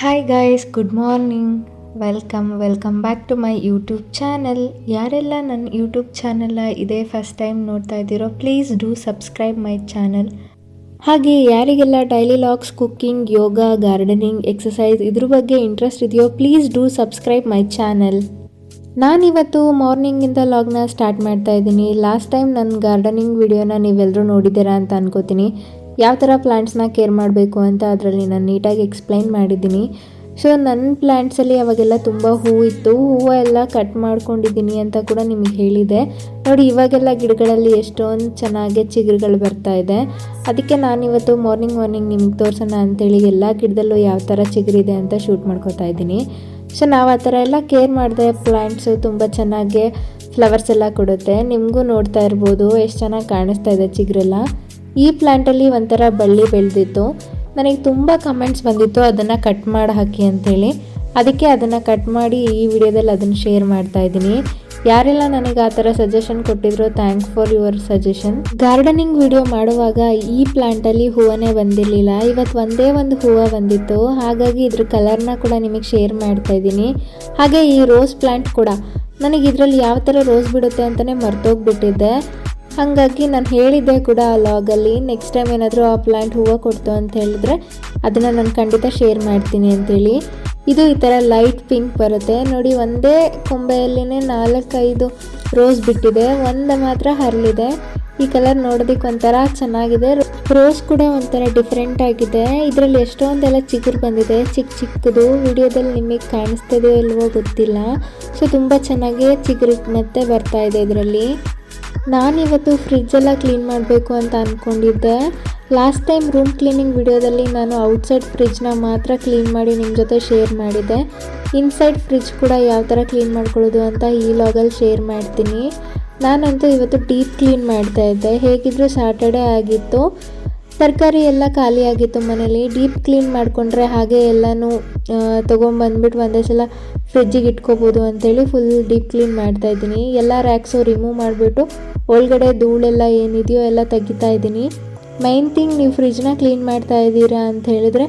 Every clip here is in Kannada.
Guys good morning welcome welcome back to my YouTube channel ಯಾರೆಲ್ಲ ನನ್ನ ಯೂಟ್ಯೂಬ್ ಚಾನಲ್ನ ಇದೇ ಫಸ್ಟ್ ಟೈಮ್ ನೋಡ್ತಾ ಇದ್ದೀರೋ please do subscribe my channel ಹಾಗೆ ಯಾರಿಗೆಲ್ಲ daily logs cooking yoga gardening exercise ಇದ್ರ ಬಗ್ಗೆ ಇಂಟ್ರೆಸ್ಟ್ ಇದೆಯೋ please do subscribe my channel ನಾನಿವತ್ತು ಮಾರ್ನಿಂಗಿಂದ ಲಾಗ್ನ ಸ್ಟಾರ್ಟ್ ಮಾಡ್ತಾ ಇದ್ದೀನಿ. ಲಾಸ್ಟ್ ಟೈಮ್ ನನ್ನ ಗಾರ್ಡನಿಂಗ್ ವಿಡಿಯೋನ ನೀವೆಲ್ಲರೂ ನೋಡಿದ್ದೀರಾ ಅಂತ ಅನ್ಕೋತೀನಿ. ಯಾವ ಥರ ಪ್ಲ್ಯಾಂಟ್ಸ್ನ ಕೇರ್ ಮಾಡಬೇಕು ಅಂತ ಅದರಲ್ಲಿ ನಾನು ನೀಟಾಗಿ ಎಕ್ಸ್ಪ್ಲೈನ್ ಮಾಡಿದ್ದೀನಿ. ಸೊ ನನ್ನ ಪ್ಲ್ಯಾಂಟ್ಸಲ್ಲಿ ಅವಾಗೆಲ್ಲ ತುಂಬ ಹೂವು ಇತ್ತು. ಹೂವು ಎಲ್ಲ ಕಟ್ ಮಾಡ್ಕೊಂಡಿದ್ದೀನಿ ಅಂತ ಕೂಡ ನಿಮಗೆ ಹೇಳಿದೆ. ನೋಡಿ, ಇವಾಗೆಲ್ಲ ಗಿಡಗಳಲ್ಲಿ ಎಷ್ಟೊಂದು ಚೆನ್ನಾಗಿ ಚಿಗುರುಗಳು ಬರ್ತಾ ಇದೆ. ಅದಕ್ಕೆ ನಾನಿವತ್ತು ಮಾರ್ನಿಂಗ್ ಮಾರ್ನಿಂಗ್ ನಿಮ್ಗೆ ತೋರಿಸೋಣ ಅಂತೇಳಿ ಎಲ್ಲ ಗಿಡದಲ್ಲೂ ಯಾವ ಥರ ಚಿಗುರಿದೆ ಅಂತ ಶೂಟ್ ಮಾಡ್ಕೋತಾ ಇದ್ದೀನಿ. ಸೊ ನಾವು ಆ ಥರ ಎಲ್ಲ ಕೇರ್ ಮಾಡಿದೆ ಪ್ಲ್ಯಾಂಟ್ಸು ತುಂಬ ಚೆನ್ನಾಗಿ ಫ್ಲವರ್ಸ್ ಎಲ್ಲ ಕೊಡುತ್ತೆ. ನಿಮಗೂ ನೋಡ್ತಾ ಇರ್ಬೋದು. ಎಷ್ಟು ಚೆನ್ನಾಗಿ ಕಾಣಿಸ್ತಾ ಇದೆ ಚಿಗುರೆಲ್ಲ. ಈ ಪ್ಲ್ಯಾಂಟಲ್ಲಿ ಒಂಥರ ಬಳ್ಳಿ ಬೆಳೆದಿತ್ತು. ನನಗೆ ತುಂಬ ಕಮೆಂಟ್ಸ್ ಬಂದಿತ್ತು, ಅದನ್ನು ಕಟ್ ಮಾಡಿ ಹಾಕಿ ಅಂಥೇಳಿ. ಅದಕ್ಕೆ ಅದನ್ನು ಕಟ್ ಮಾಡಿ ಈ ವಿಡಿಯೋದಲ್ಲಿ ಅದನ್ನು ಶೇರ್ ಮಾಡ್ತಾ ಇದ್ದೀನಿ. ಯಾರೆಲ್ಲ ನನಗೆ ಆ ಥರ ಸಜೆಷನ್ ಕೊಟ್ಟಿದ್ರು thanks for your suggestion gardening video ಮಾಡುವಾಗ ಈ ಪ್ಲ್ಯಾಂಟಲ್ಲಿ ಹೂವನೇ ಬಂದಿರಲಿಲ್ಲ. ಇವತ್ತು ಒಂದೇ ಒಂದು ಹೂವು ಬಂದಿತ್ತು. ಹಾಗಾಗಿ ಇದ್ರ ಕಲರ್ನ ಕೂಡ ನಿಮಗೆ ಶೇರ್ ಮಾಡ್ತಾ ಇದ್ದೀನಿ. ಹಾಗೆ ಈ ರೋಸ್ ಪ್ಲ್ಯಾಂಟ್ ಕೂಡ, ನನಗೆ ಇದರಲ್ಲಿ ಯಾವ ಥರ ರೋಸ್ ಬಿಡುತ್ತೆ ಅಂತಲೇ ಮರ್ತೋಗ್ಬಿಟ್ಟಿದ್ದೆ. ಹಾಗಾಗಿ ನಾನು ಹೇಳಿದ್ದೆ ಕೂಡ ಆ ಲಾಗಲ್ಲಿ ನೆಕ್ಸ್ಟ್ ಟೈಮ್ ಏನಾದರೂ ಆ ಪ್ಲ್ಯಾಂಟ್ ಹೂವು ಕೊಡ್ತು ಅಂತ ಹೇಳಿದ್ರೆ ಅದನ್ನು ನಾನು ಖಂಡಿತ ಶೇರ್ ಮಾಡ್ತೀನಿ ಅಂತೇಳಿ. ಇದು ಈ ಥರ ಲೈಟ್ ಪಿಂಕ್ ಬರುತ್ತೆ. ನೋಡಿ, ಒಂದೇ ಕೊಂಬೆಯಲ್ಲಿನೇ ನಾಲ್ಕೈದು ರೋಸ್ ಬಿಟ್ಟಿದೆ. ಒಂದು ಮಾತ್ರ ಹರಲಿದೆ. ಈ ಕಲರ್ ನೋಡೋದಕ್ಕೆ ಒಂಥರ ಚೆನ್ನಾಗಿದೆ. ರೋಸ್ ಕೂಡ ಒಂಥರ ಡಿಫ್ರೆಂಟ್ ಆಗಿದೆ. ಇದರಲ್ಲಿ ಎಷ್ಟೊಂದೆಲ್ಲ ಚಿಗುರು ಬಂದಿದೆ. ಚಿಕ್ಕ ಚಿಕ್ಕದು. ವಿಡಿಯೋದಲ್ಲಿ ನಿಮಗೆ ಕಾಣಿಸ್ತಿದೆಯೋ ಇಲ್ವೋ ಗೊತ್ತಿಲ್ಲ. ಸೊ ತುಂಬ ಚೆನ್ನಾಗಿ ಚಿಗುರು ಮತ್ತೆ ಬರ್ತಾ ಇದೆ ಇದರಲ್ಲಿ. ನಾನಿವತ್ತು ಫ್ರಿಜ್ಜೆಲ್ಲ ಕ್ಲೀನ್ ಮಾಡಬೇಕು ಅಂತ ಅಂದ್ಕೊಂಡಿದ್ದೆ ಲಾಸ್ಟ್ ಟೈಮ್ ರೂಮ್ ಕ್ಲೀನಿಂಗ್ ವಿಡಿಯೋದಲ್ಲಿ ನಾನು ಔಟ್ಸೈಡ್ ಫ್ರಿಜ್ನ ಮಾತ್ರ ಕ್ಲೀನ್ ಮಾಡಿ ನಿಮ್ಮ ಜೊತೆ ಶೇರ್ ಮಾಡಿದ್ದೆ. ಇನ್ಸೈಡ್ ಫ್ರಿಜ್ ಕೂಡ ಯಾವ ಥರ ಕ್ಲೀನ್ ಮಾಡ್ಕೊಳ್ಳೋದು ಅಂತ ಈ ಲಾಗಲ್ಲಿ ಶೇರ್ ಮಾಡ್ತೀನಿ. ನಾನಂತೂ ಇವತ್ತು ಡೀಪ್ ಕ್ಲೀನ್ ಮಾಡ್ತಾ ಇದ್ದೆ. ಹೇಗಿದ್ದರೂ ಸ್ಯಾಟರ್ಡೇ ಆಗಿತ್ತು. ತರಕಾರಿ ಎಲ್ಲ ಖಾಲಿ ಆಗಿತ್ತು ಮನೇಲಿ. ಡೀಪ್ ಕ್ಲೀನ್ ಮಾಡಿಕೊಂಡ್ರೆ ಹಾಗೆ ಎಲ್ಲನೂ ತೊಗೊಂಬಂದ್ಬಿಟ್ಟು ಒಂದೇ ಸಲ ಫ್ರಿಜ್ಜಿಗೆ ಇಟ್ಕೋಬೋದು ಅಂತೇಳಿ ಫುಲ್ ಡೀಪ್ ಕ್ಲೀನ್ ಮಾಡ್ತಾ ಇದ್ದೀನಿ. ಎಲ್ಲ ರ್ಯಾಕ್ಸು ರಿಮೂವ್ ಮಾಡಿಬಿಟ್ಟು ಒಳಗಡೆ ಧೂಳೆಲ್ಲ ಏನಿದೆಯೋ ಎಲ್ಲ ತೆಗಿತಾ ಇದ್ದೀನಿ. ಮೈನ್ ಥಿಂಗ್ ನೀವು ಫ್ರಿಜ್ನ ಕ್ಲೀನ್ ಮಾಡ್ತಾ ಇದ್ದೀರಾ ಅಂತ ಹೇಳಿದ್ರೆ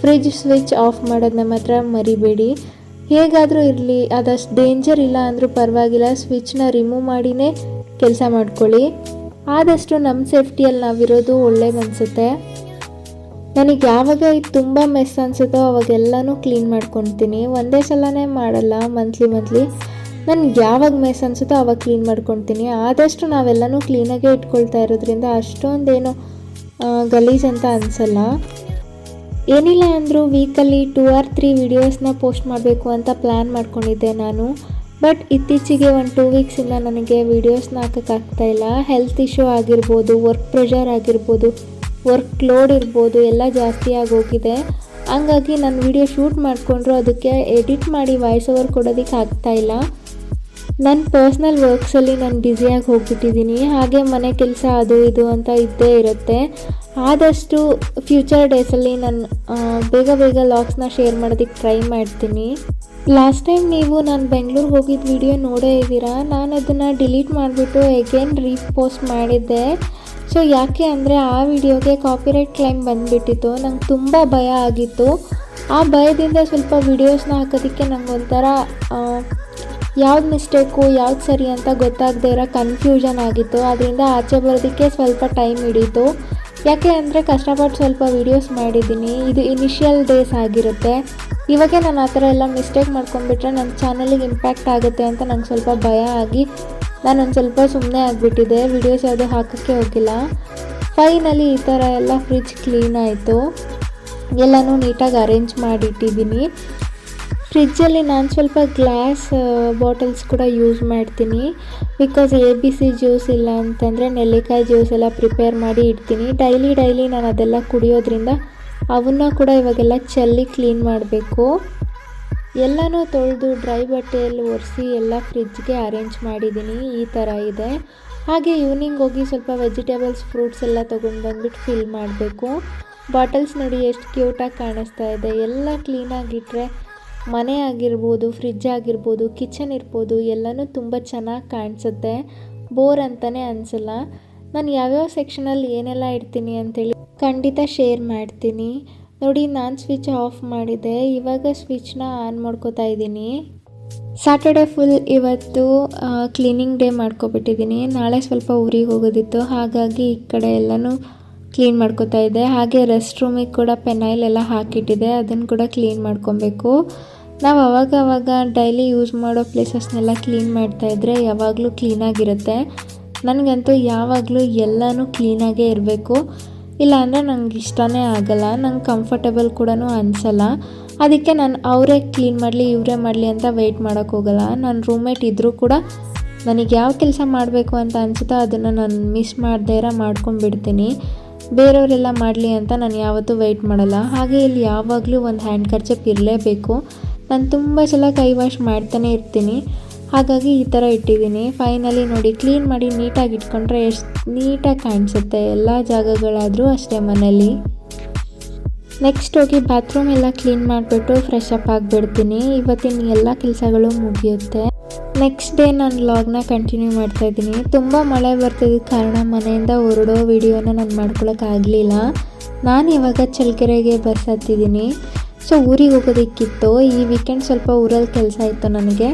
ಫ್ರಿಜ್ ಸ್ವಿಚ್ ಆಫ್ ಮಾಡೋದನ್ನ ಮಾತ್ರ ಮರಿಬೇಡಿ. ಹೇಗಾದರೂ ಇರಲಿ, ಅದಷ್ಟು ಡೇಂಜರ್ ಇಲ್ಲ ಅಂದರೂ ಪರವಾಗಿಲ್ಲ ಸ್ವಿಚ್ನ ರಿಮೂವ್ ಮಾಡಿನೇ ಕೆಲಸ ಮಾಡ್ಕೊಳ್ಳಿ. ಆದಷ್ಟು ನಮ್ಮ ಸೇಫ್ಟಿಯಲ್ಲಿ ನಾವಿರೋದು ಒಳ್ಳೇದು ಅನಿಸುತ್ತೆ. ನನಗೆ ಯಾವಾಗ ಇದು ತುಂಬ ಮೆಸ್ ಅನಿಸುತ್ತೋ ಅವಾಗೆಲ್ಲನೂ ಕ್ಲೀನ್ ಮಾಡ್ಕೊತೀನಿ. ಒಂದೇ ಸಲನೇ ಮಾಡಲ್ಲ ಮಂತ್ಲಿ ಮಂತ್ಲಿ ನನಗೆ ಯಾವಾಗ ಮೆಸ್ ಅನಿಸುತ್ತೋ ಅವಾಗ ಕ್ಲೀನ್ ಮಾಡ್ಕೊತೀನಿ. ಆದಷ್ಟು ನಾವೆಲ್ಲನೂ ಕ್ಲೀನಾಗೇ ಇಟ್ಕೊಳ್ತಾ ಇರೋದ್ರಿಂದ ಅಷ್ಟೊಂದೇನು ಗಲೀಜ್ ಅಂತ ಅನಿಸಲ್ಲ. ಏನಿಲ್ಲ ಅಂದರೂ ವೀಕಲ್ಲಿ ಟೂ ಆರ್ ತ್ರೀ ವಿಡಿಯೋಸ್ನ ಪೋಸ್ಟ್ ಮಾಡಬೇಕು ಅಂತ ಪ್ಲ್ಯಾನ್ ಮಾಡ್ಕೊಂಡಿದ್ದೆ ನಾನು. ಬಟ್ ಇತ್ತೀಚೆಗೆ ಒಂದು ಟೂ ವೀಕ್ಸಿಂದ ನನಗೆ ವೀಡಿಯೋಸ್ನ ಹಾಕೋಕ್ಕಾಗ್ತಾ ಇಲ್ಲ. ಹೆಲ್ತ್ ಇಶ್ಯೂ ಆಗಿರ್ಬೋದು ವರ್ಕ್ ಪ್ರೆಷರ್ ಆಗಿರ್ಬೋದು. ವರ್ಕ್ ಲೋಡ್ ಇರ್ಬೋದು, ಎಲ್ಲ ಜಾಸ್ತಿ ಆಗೋಗಿದೆ. ಹಂಗಾಗಿ ನಾನು ವಿಡಿಯೋ ಶೂಟ್ ಮಾಡಿಕೊಂಡ್ರು ಅದಕ್ಕೆ ಎಡಿಟ್ ಮಾಡಿ ವಾಯ್ಸ್ ಓವರ್ ಕೊಡೋದಕ್ಕೆ ಆಗ್ತಾಯಿಲ್ಲ ನನ್ನ ಪರ್ಸ್ನಲ್ ವರ್ಕ್ಸಲ್ಲಿ ನಾನು ಬ್ಯುಸಿಯಾಗಿ ಹೋಗ್ಬಿಟ್ಟಿದ್ದೀನಿ ಹಾಗೆ ಮನೆ ಕೆಲಸ ಅದು ಇದು ಅಂತ ಇದ್ದೇ ಇರುತ್ತೆ. ಆದಷ್ಟು ಫ್ಯೂಚರ್ ಡೇಸಲ್ಲಿ ನಾನು ಬೇಗ ಬೇಗ ಲಾಕ್ಸ್ನ ಶೇರ್ ಮಾಡೋದಕ್ಕೆ ಟ್ರೈ ಮಾಡ್ತೀನಿ. ಲಾಸ್ಟ್ ಟೈಮ್ ನೀವು ನಾನು ಬೆಂಗಳೂರಿಗೆ ಹೋಗಿದ್ದ ವಿಡಿಯೋ ನೋಡೇ ಇದ್ದೀರಾ? ನಾನು ಅದನ್ನು ಡಿಲೀಟ್ ಮಾಡಿಬಿಟ್ಟು ಎಗೇನ್ ರೀಪೋಸ್ಟ್ ಮಾಡಿದ್ದೆ. ಸೊ ಯಾಕೆ ಅಂದರೆ ಆ ವಿಡಿಯೋಗೆ ಕಾಪಿರೈಟ್ ಕ್ಲೈಮ್ ಬಂದುಬಿಟ್ಟಿತ್ತು. ನಂಗೆ ತುಂಬ ಭಯ ಆಗಿತ್ತು. ಆ ಭಯದಿಂದ ಸ್ವಲ್ಪ ವಿಡಿಯೋಸ್ನ ಹಾಕೋದಕ್ಕೆ ನಂಗೆ ಒಂಥರ ಯಾವ್ದು ಮಿಸ್ಟೇಕು ಯಾವ್ದು ಸರಿ ಅಂತ ಗೊತ್ತಾಗದೇ ಇರೋ ಕನ್ಫ್ಯೂಷನ್ ಆಗಿತ್ತು. ಅದರಿಂದ ಆಚೆ ಬರೋದಕ್ಕೆ ಸ್ವಲ್ಪ ಟೈಮ್ ಹಿಡೀತು. ಯಾಕೆ ಅಂದರೆ ಕಷ್ಟಪಟ್ಟು ಸ್ವಲ್ಪ ವೀಡಿಯೋಸ್ ಮಾಡಿದ್ದೀನಿ. ಇದು ಇನಿಷಿಯಲ್ ಡೇಸ್ ಆಗಿರುತ್ತೆ. ಇವಾಗೆ ನಾನು ಆ ಥರ ಎಲ್ಲ ಮಿಸ್ಟೇಕ್ ಮಾಡ್ಕೊಂಡ್ಬಿಟ್ರೆ ನನ್ನ ಚಾನಲಿಗೆ ಇಂಪ್ಯಾಕ್ಟ್ ಆಗುತ್ತೆ ಅಂತ ನಂಗೆ ಸ್ವಲ್ಪ ಭಯ ಆಗಿ ನಾನು ಒಂದು ಸ್ವಲ್ಪ ಸುಮ್ಮನೆ ಆಗಿಬಿಟ್ಟಿದೆ. ವಿಡಿಯೋಸ್ ಯಾವುದೂ ಹಾಕೋಕ್ಕೆ ಹೋಗಿಲ್ಲ. ಫೈನಲಿ ಈ ಥರ ಎಲ್ಲ ಫ್ರಿಜ್ ಕ್ಲೀನ್ ಆಯಿತು. ಎಲ್ಲನೂ ನೀಟಾಗಿ ಅರೇಂಜ್ ಮಾಡಿಟ್ಟಿದ್ದೀನಿ ಫ್ರಿಜ್ಜಲ್ಲಿ ನಾನು ಸ್ವಲ್ಪ ಗ್ಲಾಸ್ ಬಾಟಲ್ಸ್ ಕೂಡ ಯೂಸ್ ಮಾಡ್ತೀನಿ. Because A B C juice ಇಲ್ಲ ಅಂತಂದರೆ ನೆಲ್ಲಿಕಾಯಿ ಜ್ಯೂಸ್ ಎಲ್ಲ ಪ್ರಿಪೇರ್ ಮಾಡಿ ಇಡ್ತೀನಿ. ಡೈಲಿ ಡೈಲಿ ನಾನು ಅದೆಲ್ಲ ಕುಡಿಯೋದ್ರಿಂದ ಅವನ್ನ ಕೂಡ ಇವಾಗೆಲ್ಲ ಚೆಲ್ಲಿ ಕ್ಲೀನ್ ಮಾಡಬೇಕು. ಎಲ್ಲನೂ ತೊಳೆದು ಡ್ರೈ ಬಟ್ಟೆಯಲ್ಲಿ ಒರೆಸಿ ಎಲ್ಲ ಫ್ರಿಜ್ಗೆ ಅರೇಂಜ್ ಮಾಡಿದ್ದೀನಿ, ಈ ಥರ ಇದೆ. ಹಾಗೆ ಈವ್ನಿಂಗ್ ಹೋಗಿ ಸ್ವಲ್ಪ ವೆಜಿಟೇಬಲ್ಸ್, ಫ್ರೂಟ್ಸ್ ಎಲ್ಲ ತೊಗೊಂಡು ಬಂದ್ಬಿಟ್ಟು ಫಿಲ್ ಮಾಡಬೇಕು. ಬಾಟಲ್ಸ್ ನೋಡಿ ಎಷ್ಟು ಕ್ಯೂಟಾಗಿ ಕಾಣಿಸ್ತಾ ಇದೆ. ಎಲ್ಲ ಕ್ಲೀನಾಗಿಟ್ಟರೆ ಮನೆ ಆಗಿರ್ಬೋದು, ಫ್ರಿಜ್ ಆಗಿರ್ಬೋದು, ಕಿಚನ್ ಇರ್ಬೋದು, ಎಲ್ಲನೂ ತುಂಬ ಚೆನ್ನಾಗಿ ಕಾಣಿಸುತ್ತೆ. ಬೋರ್ ಅಂತಲೇ ಅನಿಸಲ್ಲ. ನಾನು ಯಾವ್ಯಾವ ಸೆಕ್ಷನಲ್ಲಿ ಏನೆಲ್ಲ ಇಡ್ತೀನಿ ಅಂತೇಳಿ ಖಂಡಿತ ಶೇರ್ ಮಾಡ್ತೀನಿ. ನೋಡಿ, ನಾನು ಸ್ವಿಚ್ ಆಫ್ ಮಾಡಿದೆ. ಇವಾಗ ಸ್ವಿಚ್ನ ಆನ್ ಮಾಡ್ಕೋತಾ ಇದ್ದೀನಿ. ಸ್ಯಾಟರ್ಡೆ ಫುಲ್ ಇವತ್ತು ಕ್ಲೀನಿಂಗ್ ಡೇ ಮಾಡ್ಕೊಬಿಟ್ಟಿದ್ದೀನಿ. ನಾಳೆ ಸ್ವಲ್ಪ ಊರಿಗೆ ಹೋಗೋದಿತ್ತು. ಹಾಗಾಗಿ ಈ ಕಡೆ ಎಲ್ಲನೂ ಕ್ಲೀನ್ ಮಾಡ್ಕೋತಾ ಇದ್ದೆ. ಹಾಗೆ ರೆಸ್ಟ್ ರೂಮಿಗೆ ಕೂಡ ಪೆನೈಲ್ ಎಲ್ಲ ಹಾಕಿಟ್ಟಿದೆ ಅದನ್ನು ಕೂಡ ಕ್ಲೀನ್ ಮಾಡ್ಕೊಬೇಕು. ನಾವು ಅವಾಗ ಅವಾಗ ಡೈಲಿ ಯೂಸ್ ಮಾಡೋ ಪ್ಲೇಸಸ್ನೆಲ್ಲ ಕ್ಲೀನ್ ಮಾಡ್ತಾಯಿದ್ರೆ ಯಾವಾಗಲೂ ಕ್ಲೀನಾಗಿರುತ್ತೆ ನನಗಂತೂ ಯಾವಾಗಲೂ ಎಲ್ಲನೂ ಕ್ಲೀನಾಗೇ ಇರಬೇಕು. ಇಲ್ಲಾಂದರೆ ನಂಗೆ ಇಷ್ಟನೇ ಆಗಲ್ಲ, ನಂಗೆ ಕಂಫರ್ಟಬಲ್ ಕೂಡ ಅನಿಸಲ್ಲ. ಅದಕ್ಕೆ ನಾನು ಅವರೇ ಕ್ಲೀನ್ ಮಾಡಲಿ, ಇವರೇ ಮಾಡಲಿ ಅಂತ ವೆಯ್ಟ್ ಮಾಡೋಕ್ಕೆ ಹೋಗಲ್ಲ. ನನ್ನ ರೂಮ್ಮೇಟ್ ಇದ್ದರೂ ಕೂಡ ನನಗೆ ಯಾವ ಕೆಲಸ ಮಾಡಬೇಕು ಅಂತ ಅನಿಸುತ್ತೋ ಅದನ್ನು ನಾನು ಮಿಸ್ ಮಾಡದೇ ಇರೋ ಮಾಡ್ಕೊಂಡ್ಬಿಡ್ತೀನಿ. ಬೇರೆಯವರೆಲ್ಲ ಮಾಡಲಿ ಅಂತ ನಾನು ಯಾವತ್ತೂ ವೆಯ್ಟ್ ಮಾಡಲ್ಲ. ಹಾಗೆ ಇಲ್ಲಿ ಯಾವಾಗಲೂ ಒಂದು ಹ್ಯಾಂಡ್ ಕರ್ಚಪ್ ಇರಲೇಬೇಕು. ನಾನು ತುಂಬ ಸಲ ಕೈ ವಾಶ್ ಮಾಡ್ತಾನೆ ಇರ್ತೀನಿ. ಹಾಗಾಗಿ ಈ ಥರ ಇಟ್ಟಿದ್ದೀನಿ. ಫೈನಲಿ ನೋಡಿ ಕ್ಲೀನ್ ಮಾಡಿ ನೀಟಾಗಿ ಇಟ್ಕೊಂಡ್ರೆ ಎಷ್ಟು ನೀಟಾಗಿ ಕಾಣಿಸುತ್ತೆ. ಎಲ್ಲ ಜಾಗಗಳಾದರೂ ಅಷ್ಟೇ ಮನೇಲಿ. ನೆಕ್ಸ್ಟ್ ಹೋಗಿ ಬಾತ್ರೂಮ್ ಎಲ್ಲ ಕ್ಲೀನ್ ಮಾಡಿಬಿಟ್ಟು ಫ್ರೆಶ್ ಅಪ್ ಆಗಿಬಿಡ್ತೀನಿ. ಇವತ್ತಿನ ಎಲ್ಲ ಕೆಲಸಗಳು ಮುಗಿಯುತ್ತೆ. ನೆಕ್ಸ್ಟ್ ಡೇ ನಾನು ವ್ಲಾಗ್ನ ಕಂಟಿನ್ಯೂ ಮಾಡ್ತಾ ಇದ್ದೀನಿ. ತುಂಬ ಮಳೆ ಬರ್ತಿದ್ದ ಕಾರಣ ಮನೆಯಿಂದ ಹೊರಡೋ ವಿಡಿಯೋನ ನಾನು ಮಾಡ್ಕೊಳಕ್ಕಾಗಲಿಲ್ಲ ನಾನು ಇವಾಗ ಚಳ್ಳಕೆರೆಗೆ ಬಸ್ ಹತ್ತಿದ್ದೀನಿ. ಸೊ ಊರಿಗೆ ಹೋಗೋದಕ್ಕಿತ್ತು. ಈ ವೀಕೆಂಡ್ ಸ್ವಲ್ಪ ಊರಲ್ಲಿ ಕೆಲಸ ಇತ್ತು ನನಗೆ.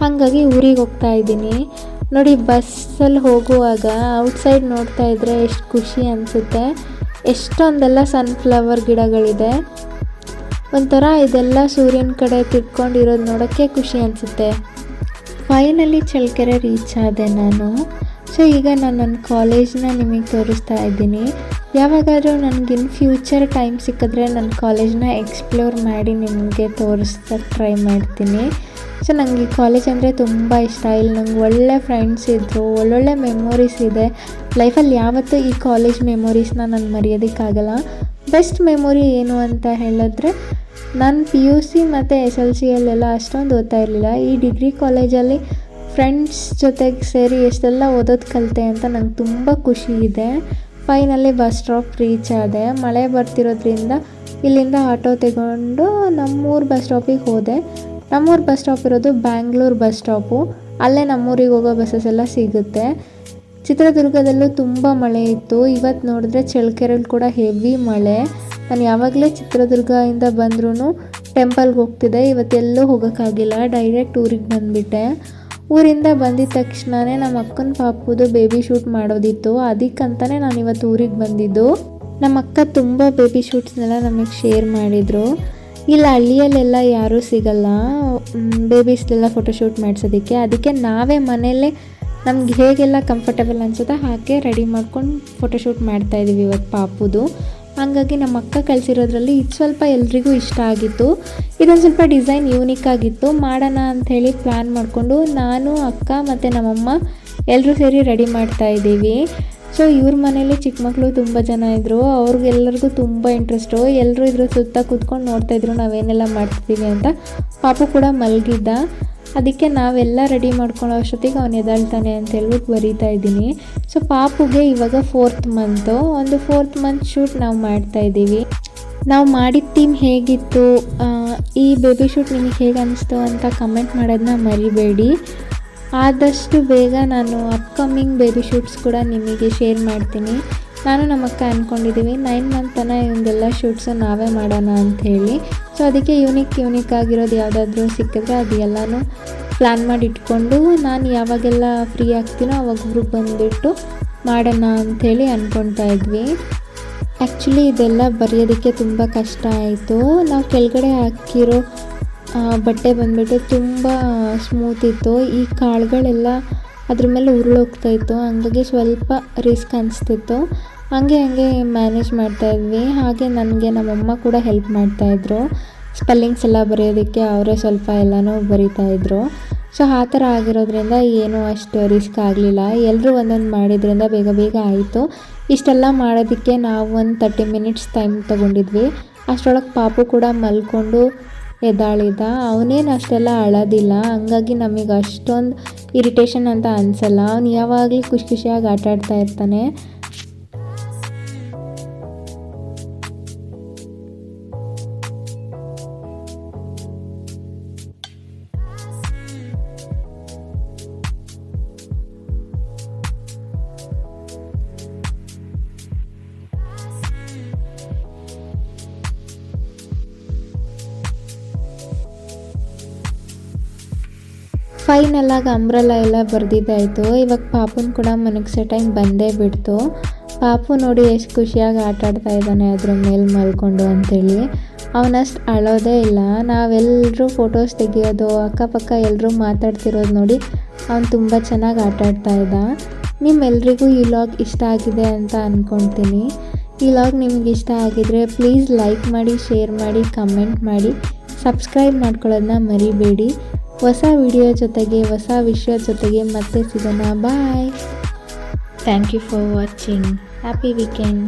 ಹಾಗಾಗಿ ಊರಿಗೆ ಹೋಗ್ತಾ ಇದ್ದೀನಿ. ನೋಡಿ, ಬಸ್ಸಲ್ಲಿ ಹೋಗುವಾಗ ಔಟ್ಸೈಡ್ ನೋಡ್ತಾ ಇದ್ದರೆ ಎಷ್ಟು ಖುಷಿ ಅನಿಸುತ್ತೆ. ಎಷ್ಟೊಂದೆಲ್ಲ ಸನ್ಫ್ಲವರ್ ಗಿಡಗಳಿದೆ. ಒಂಥರ ಇದೆಲ್ಲ ಸೂರ್ಯನ ಕಡೆ ತಿರ್ಕೊಂಡಿರೋದು ನೋಡೋಕ್ಕೆ ಖುಷಿ ಅನಿಸುತ್ತೆ. ಫೈನಲಿ ಚಳ್ಳಕೆರೆ ರೀಚ್ ಆದೆ ನಾನು. ಸೊ ಈಗ ನಾನು ನನ್ನ ಕಾಲೇಜ್ನ ನಿಮಗೆ ತೋರಿಸ್ತಾ ಇದ್ದೀನಿ. ಯಾವಾಗಾದರೂ ನನಗೆ ಇನ್ ಫ್ಯೂಚರ್ ಟೈಮ್ ಸಿಕ್ಕಿದ್ರೆ ನನ್ನ ಕಾಲೇಜ್ನ ಎಕ್ಸ್ಪ್ಲೋರ್ ಮಾಡಿ ನಿಮಗೆ ತೋರಿಸ್ತಾ ಟ್ರೈ ಮಾಡ್ತೀನಿ. ಸೊ ನನಗೆ ಕಾಲೇಜ್ ಅಂದರೆ ತುಂಬ ಇಷ್ಟ. ಇಲ್ಲಿ ನಂಗೆ ಒಳ್ಳೆ ಫ್ರೆಂಡ್ಸ್ ಇದ್ದರು ಒಳ್ಳೊಳ್ಳೆ ಮೆಮೊರೀಸ್ ಇದೆ. ಲೈಫಲ್ಲಿ ಯಾವತ್ತೂ ಈ ಕಾಲೇಜ್ ಮೆಮೊರೀಸ್ನ ನಾನು ಮರೆಯೋದಕ್ಕಾಗಲ್ಲ. ಬೆಸ್ಟ್ ಮೆಮೊರಿ ಏನು ಅಂತ ಹೇಳಿದ್ರೆ, ನಾನು ಪಿ ಯು ಸಿ ಮತ್ತು ಎಸ್ ಎಲ್ ಸಿಯಲ್ಲೆಲ್ಲ ಅಷ್ಟೊಂದು ಓದ್ತಾ ಇರಲಿಲ್ಲ. ಈ ಡಿಗ್ರಿ ಕಾಲೇಜಲ್ಲಿ ಫ್ರೆಂಡ್ಸ್ ಜೊತೆಗೆ ಸೇರಿ ಎಷ್ಟೆಲ್ಲ ಓದೋದು ಕಲಿತೆ ಅಂತ ನಂಗೆ ತುಂಬ ಖುಷಿ ಇದೆ. ಫೈನಲ್ಲಿ ಬಸ್ ಸ್ಟಾಪ್ ರೀಚ್ ಆದೆ. ಮಳೆ ಬರ್ತಿರೋದ್ರಿಂದ ಇಲ್ಲಿಂದ ಆಟೋ ತಗೊಂಡು ನಮ್ಮೂರು ಬಸ್ ಸ್ಟಾಪಿಗೆ ಹೋದೆ. ನಮ್ಮೂರು ಬಸ್ ಸ್ಟಾಪ್ ಇರೋದು ಬ್ಯಾಂಗ್ಳೂರು ಬಸ್ ಸ್ಟಾಪು. ಅಲ್ಲೇ ನಮ್ಮೂರಿಗೆ ಹೋಗೋ ಬಸ್ಸಸ್ ಎಲ್ಲ ಸಿಗುತ್ತೆ. ಚಿತ್ರದುರ್ಗದಲ್ಲೂ ತುಂಬ ಮಳೆ ಇತ್ತು. ಇವತ್ತು ನೋಡಿದ್ರೆ ಚಳ್ಳಕೆರೆಯಲ್ಲಿ ಕೂಡ ಹೆವಿ ಮಳೆ. ನಾನು ಯಾವಾಗಲೇ ಚಿತ್ರದುರ್ಗದಿಂದ ಬಂದ್ರೂ ಟೆಂಪಲ್ಗೆ ಹೋಗ್ತಿದ್ದೆ. ಇವತ್ತೆಲ್ಲೂ ಹೋಗೋಕ್ಕಾಗಿಲ್ಲ. ಡೈರೆಕ್ಟ್ ಊರಿಗೆ ಬಂದುಬಿಟ್ಟೆ. ಊರಿಂದ ಬಂದಿದ ತಕ್ಷಣವೇ ನಮ್ಮ ಅಕ್ಕನ ಪಾಪುದು ಬೇಬಿ ಶೂಟ್ ಮಾಡೋದಿತ್ತು. ಅದಕ್ಕಂತಲೇ ನಾನು ಇವತ್ತು ಊರಿಗೆ ಬಂದಿದ್ದು. ನಮ್ಮ ಅಕ್ಕ ತುಂಬ ಬೇಬಿ ಶೂಟ್ಸ್ನೆಲ್ಲ ನಮಗೆ ಶೇರ್ ಮಾಡಿದರು. ಇಲ್ಲ, ಹಳ್ಳಿಯಲ್ಲೆಲ್ಲ ಯಾರೂ ಸಿಗಲ್ಲ. ಫೋಟೋ ಫೋಟೋಶೂಟ್ ಮಾಡಿಸೋದಕ್ಕೆ. ಅದಕ್ಕೆ ನಾವೇ ಮನೆಯಲ್ಲೇ ನಮ್ಗೆ ಹೇಗೆಲ್ಲ ಕಂಫರ್ಟಬಲ್ ಅನ್ಸುತ್ತೋ ಹಾಗೆ ರೆಡಿ ಮಾಡ್ಕೊಂಡು ಫೋಟೋಶೂಟ್ ಮಾಡ್ತಾಯಿದ್ದೀವಿ ಇವತ್ತು ಪಾಪುದು. ಹಾಗಾಗಿ ನಮ್ಮ ಅಕ್ಕ ಕಳಿಸಿರೋದ್ರಲ್ಲಿ ಇದು ಸ್ವಲ್ಪ ಎಲ್ರಿಗೂ ಇಷ್ಟ ಆಗಿತ್ತು. ಇದೊಂದು ಸ್ವಲ್ಪ ಡಿಸೈನ್ ಯೂನಿಕ್ ಆಗಿತ್ತು. ಮಾಡೋಣ ಅಂಥೇಳಿ ಪ್ಲ್ಯಾನ್ ಮಾಡಿಕೊಂಡು ನಾನು, ಅಕ್ಕ ಮತ್ತು ನಮ್ಮಮ್ಮ ಎಲ್ಲರೂ ಸೇರಿ ರೆಡಿ ಮಾಡ್ತಾ ಇದ್ದೀವಿ. ಸೊ, ಇವ್ರ ಮನೇಲಿ ಚಿಕ್ಕ ಮಕ್ಕಳು ತುಂಬ ಜನ ಇದ್ದರು ಅವ್ರಿಗೆಲ್ಲರಿಗೂ ತುಂಬ ಇಂಟ್ರೆಸ್ಟು ಎಲ್ಲರೂ ಇದ್ರ ಸುತ್ತ ಕೂತ್ಕೊಂಡು ನೋಡ್ತಾಯಿದ್ರು ನಾವೇನೆಲ್ಲ ಮಾಡ್ತಿದ್ದೀವಿ ಅಂತ. ಪಾಪು ಕೂಡ ಮಲಗಿದ್ದ. ಅದಕ್ಕೆ ನಾವೆಲ್ಲ ರೆಡಿ ಮಾಡ್ಕೊಳ್ಳೋ ಅಷ್ಟೊತ್ತಿಗೆ ಅವ್ನು ಎದಾಳ್ತಾನೆ ಅಂತ ಹೇಳ್ಬಿಟ್ಟು ಬರೀತಾ ಇದ್ದೀನಿ. ಸೊ ಪಾಪುಗೆ ಇವಾಗ ಫೋರ್ತ್ ಮಂತು ಒಂದು ಫೋರ್ತ್ ಮಂತ್ ಶೂಟ್ ನಾವು ಮಾಡ್ತಾ ಇದ್ದೀವಿ. ನಾವು ಮಾಡಿದ ಥೀಮ್ ಹೇಗಿತ್ತು? ಈ ಬೇಬಿ ಶೂಟ್ ನಿಮಗೆ ಹೇಗೆ ಅನಿಸ್ತು ಅಂತ ಕಮೆಂಟ್ ಮಾಡೋದನ್ನ ಮರಿಬೇಡಿ. ಆದಷ್ಟು ಬೇಗ ನಾನು ಅಪ್ಕಮಿಂಗ್ ಬೇಬಿ ಶೂಟ್ಸ್ ಕೂಡ ನಿಮಗೆ ಶೇರ್ ಮಾಡ್ತೀನಿ. ನಾನು ನಮ್ಮಕ್ಕ ಅಂದ್ಕೊಂಡಿದ್ದೀವಿ ನೈನ್ ಮಂತ್ ತನಕ ಇವಂದೆಲ್ಲ ಶೂಟ್ಸು ನಾವೇ ಮಾಡೋಣ ಅಂಥೇಳಿ ಸೊ ಅದಕ್ಕೆ ಯೂನಿಕ್ ಯೂನಿಕ್ ಆಗಿರೋದು ಯಾವುದಾದ್ರೂ ಸಿಕ್ಕಿದ್ರೆ ಅದು ಎಲ್ಲನೂ ಪ್ಲ್ಯಾನ್ ಮಾಡಿ ಇಟ್ಕೊಂಡು ನಾನು ಯಾವಾಗೆಲ್ಲ ಫ್ರೀ ಆಗ್ತೀನೋ ಅವಾಗ ಗ್ರೂಪ್ ಬಂದುಬಿಟ್ಟು ಮಾಡೋಣ ಅಂಥೇಳಿ ಅಂದ್ಕೊಳ್ತಾ ಇದ್ವಿ. ಆ್ಯಕ್ಚುಲಿ ಇದೆಲ್ಲ ಬರೆಯೋದಕ್ಕೆ ತುಂಬ ಕಷ್ಟ ಆಯಿತು. ನಾವು ಕೆಳಗಡೆ ಹಾಕಿರೋ ಬಟ್ಟೆ ಬಂದುಬಿಟ್ಟು ತುಂಬ ಸ್ಮೂತ್ ಇತ್ತು. ಈ ಕಾಳುಗಳೆಲ್ಲ ಅದ್ರ ಮೇಲೆ ಉರುಳೋಗ್ತಾಯಿತ್ತು ಹಂಗಾಗಿ ಸ್ವಲ್ಪ ರಿಸ್ಕ್ ಅನಿಸ್ತಿತ್ತು. ಹಂಗೆ ಹಂಗೆ ಮ್ಯಾನೇಜ್ ಮಾಡ್ತಾಯಿದ್ವಿ ಹಾಗೆ ನನಗೆ ನಮ್ಮಮ್ಮ ಕೂಡ ಹೆಲ್ಪ್ ಮಾಡ್ತಾಯಿದ್ರು ಸ್ಪೆಲ್ಲಿಂಗ್ಸ್ ಎಲ್ಲ ಬರೆಯೋದಕ್ಕೆ ಅವರೇ ಸ್ವಲ್ಪ ಎಲ್ಲನೂ ಬರಿತಾಯಿದ್ರು ಸೊ ಆ ಥರ ಆಗಿರೋದ್ರಿಂದ ಏನೂ ಅಷ್ಟು ರಿಸ್ಕ್ ಆಗಲಿಲ್ಲ. ಎಲ್ಲರೂ ಒಂದೊಂದು ಮಾಡಿದ್ರಿಂದ ಬೇಗ ಬೇಗ ಆಯಿತು. ಇಷ್ಟೆಲ್ಲ ಮಾಡೋದಕ್ಕೆ ನಾವು ಒಂದು ತರ್ಟಿ ಮಿನಿಟ್ಸ್ ಟೈಮ್ ತೊಗೊಂಡಿದ್ವಿ. ಅಷ್ಟರೊಳಗೆ ಪಾಪು ಕೂಡ ಮಲ್ಕೊಂಡು ಎದ್ದಾಳಿದ. ಅವನೇನು ಅಷ್ಟೆಲ್ಲ ಅಳೋದಿಲ್ಲ. ಹಂಗಾಗಿ ನಮಗೆ ಅಷ್ಟೊಂದು ಇರಿಟೇಷನ್ ಅಂತ ಅನಿಸಲ್ಲ. ಅವ್ನು ಯಾವಾಗಲೂ ಖುಷಿ ಖುಷಿಯಾಗಿ ಆಟ ಆಡ್ತಾ ಇರ್ತಾನೆ. ಫೈನಲಾಗಿ ಅಂಬ್ರಲ್ಲ ಎಲ್ಲ ಬರ್ದಿದ್ದಾಯಿತು ಇವಾಗ ಪಾಪುನ ಕೂಡ ಮನಗ್ಸೋ ಟೈಮ್ ಬಂದೇ ಬಿಡ್ತು. ಪಾಪು ನೋಡಿ ಎಷ್ಟು ಖುಷಿಯಾಗಿ ಆಟ ಆಡ್ತಾ ಇದ್ದಾನೆ ಅದ್ರ ಮೇಲೆ ಮಲ್ಕೊಂಡು ಅಂತೇಳಿ. ಅವನಷ್ಟು ಅಳೋದೇ ಇಲ್ಲ. ನಾವೆಲ್ಲರೂ ಫೋಟೋಸ್ ತೆಗಿಯೋದು, ಅಕ್ಕಪಕ್ಕ ಎಲ್ಲರೂ ಮಾತಾಡ್ತಿರೋದು ನೋಡಿ ಅವನು ತುಂಬ ಚೆನ್ನಾಗಿ ಆಟ ಆಡ್ತಾ ಇದ್ದ. ನಿಮ್ಮೆಲ್ರಿಗೂ ಈ ಲಾಗ್ ಇಷ್ಟ ಆಗಿದೆ ಅಂತ ಅಂದ್ಕೊಳ್ತೀನಿ ಈ ಲಾಗ್ ನಿಮ್ಗೆ ಇಷ್ಟ ಆಗಿದ್ರೆ ಪ್ಲೀಸ್ ಲೈಕ್ ಮಾಡಿ ಶೇರ್ ಮಾಡಿ ಕಮೆಂಟ್ ಮಾಡಿ ಸಬ್ಸ್ಕ್ರೈಬ್ ಮಾಡ್ಕೊಳ್ಳೋದನ್ನ ಮರಿಬೇಡಿ. ಹೊಸ ವಿಡಿಯೋ ಜೊತೆಗೆ ಹೊಸ ವಿಷಯ ಜೊತೆಗೆ ಮತ್ತೆ ಸಿಗೋಣ. Bye thank you for watching happy weekend